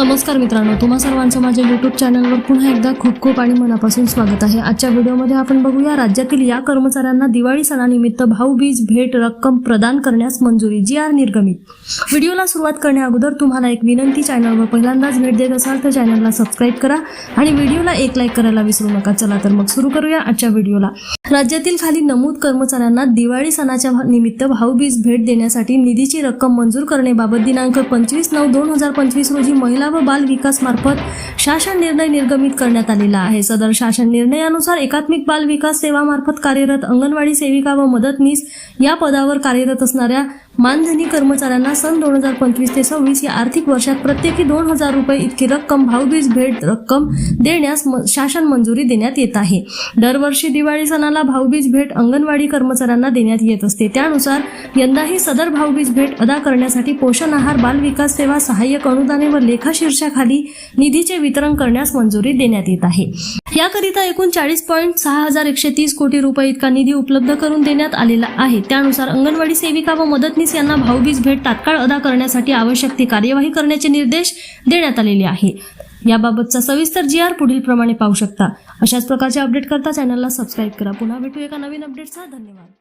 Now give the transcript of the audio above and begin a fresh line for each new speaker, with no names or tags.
नमस्कार मित्रांनो तुम्हा सर्वांचं माझ्या यूट्यूब चॅनलवर पुन्हा एकदा खूप खूप आणि मनापासून स्वागत आहे. आजच्या व्हिडिओमध्ये आपण बघूया राज्यातील या कर्मचाऱ्यांना दिवाळी सणानिमित्त भाऊबीज भेट रक्कम प्रदान करण्यास मंजुरी जी आर निर्गमित. व्हिडिओला सुरुवात करण्या अगोदर तुम्हाला एक विनंती चॅनलवर पहिल्यांदाच भेट देत असाल तर चॅनलला सबस्क्राईब करा आणि व्हिडिओला एक लाईक करायला विसरू नका. चला तर मग सुरू करूया आजच्या व्हिडिओला. राज्यातील खाली नमूद कर्मचाऱ्यांना दिवाळी सणाच्या निमित्त भाऊबीज भेट देण्यासाठी निधीची रक्कम मंजूर करण्याबाबत दिनांक पंचवीस नऊ दोन हजार पंचवीस रोजी महिला व बाल विकास मार्फत शासन निर्णय निर्गमित करण्यात आलेला आहे. सदर शासन निर्णयानुसार एकात्मिक बाल विकास सेवामार्फत कार्यरत अंगणवाडी सेविका व मदतनीस या पदावर कार्यरत असणाऱ्या मानधनी कर्मचाऱ्यांना सन दोन हजार पंचवीस ते सव्वीस या आर्थिक वर्षात प्रत्येकी दोन हजार रुपये इतकी रक्कम भाऊबीज भेट रक्कम देण्यास म- शासन मंजुरी देण्यात येत आहे. दरवर्षी दिवाळी सणाला भाऊबीज भेट अंगणवाडी कर्मचाऱ्यांना देण्यात येत असते. त्यानुसार यंदाही सदर भाऊबीज भेट अदा करण्यासाठी पोषण आहार बाल विकास सेवा सहाय्यक अनुदाने व लेखा शीर्षाखाली निधीचे वितरण करण्यास मंजुरी देण्यात येत आहे. याकरिता एकूण चाळीस पॉईंट सहा हजार एकशे तीस कोटी रुपये इतका निधी उपलब्ध करून देण्यात आलेला आहे. त्यानुसार अंगणवाडी सेविका व मदतनीस यांना भाऊबीज भेट तात्काळ अदा करण्यासाठी आवश्यक ती कार्यवाही करण्याचे निर्देश देण्यात आलेले आहे. याबाबतचा सविस्तर जी आर पुढील प्रमाणे पाहू शकता. अशाच प्रकारचे अपडेट करता चॅनलला सबस्क्राईब करा. पुन्हा भेटू एका नवीन अपडेटचा धन्यवाद.